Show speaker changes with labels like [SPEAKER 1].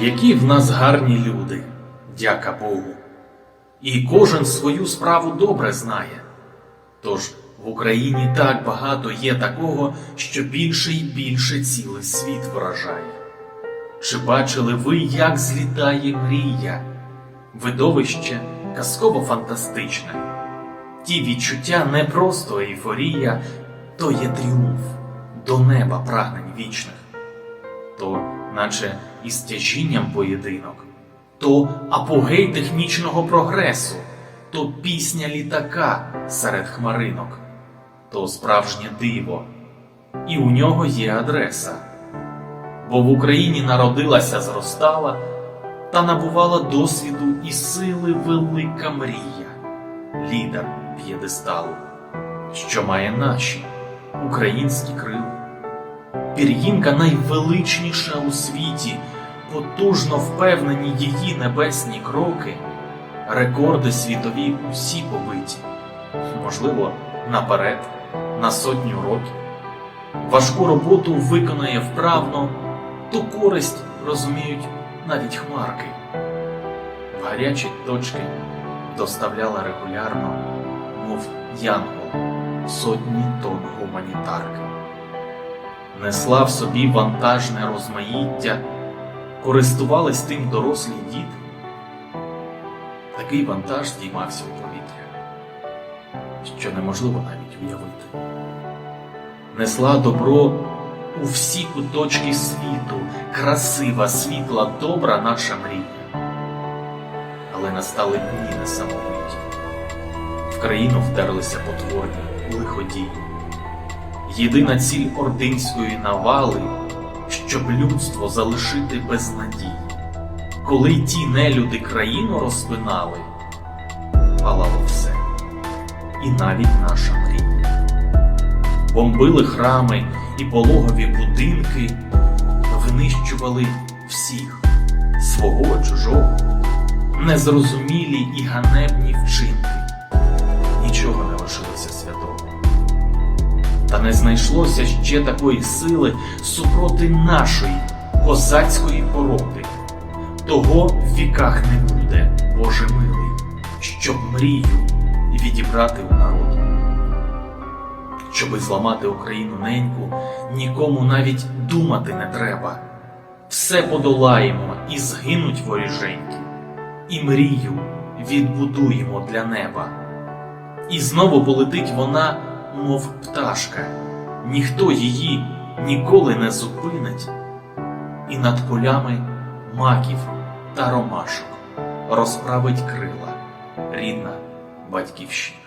[SPEAKER 1] Які в нас гарні люди, дяка Богу, і кожен свою справу добре знає. Тож в Україні так багато є такого, що більше і більше цілий світ вражає. Чи бачили ви, як злітає мрія? Видовище казково-фантастичне. Ті відчуття не просто ейфорія, то є тріумф до неба прагнень вічних то наче із тяжінням поєдинок, то апогей технічного прогресу, то пісня літака серед хмаринок, то справжнє диво, і у нього є адреса. Бо в Україні народилася, зростала та набувала досвіду і сили велика мрія, лідер п'єдесталу, що має наші українські крила. Пір'їнка найвеличніша у світі, потужно впевнені її небесні кроки, рекорди світові усі побиті, можливо, наперед, на сотню років. Важку роботу виконує вправно, ту користь розуміють навіть хмарки. Гарячі точки доставляла регулярно, мов янгол, сотні тонн гуманітарки несла в собі вантажне розмаїття, користувались тим дорослі діти. Такий вантаж здіймався у повітря, що неможливо навіть уявити. Несла добро у всі куточки світу, красива, світла, добра наша мрія. Але настали дні несамовиті. В країну вдерлися потворні, лиходії. Єдина ціль ординської навали, щоб людство залишити без надії. Коли ті нелюди країну розпинали, палало все, і навіть наша мрія. Бомбили храми і пологові будинки, винищували всіх, свого чужого, незрозумілі і ганебні вчинки. Не знайшлося ще такої сили супроти нашої козацької породи. Того в віках не буде, Боже милий, щоб мрію відібрати у народу. Щоби зламати Україну неньку, нікому навіть думати не треба. Все подолаємо і згинуть воріженьки, і мрію відбудуємо для неба. І знову полетить вона мов пташка, ніхто її ніколи не зупинить, і над полями маків та ромашок розправить крила рідна батьківщина.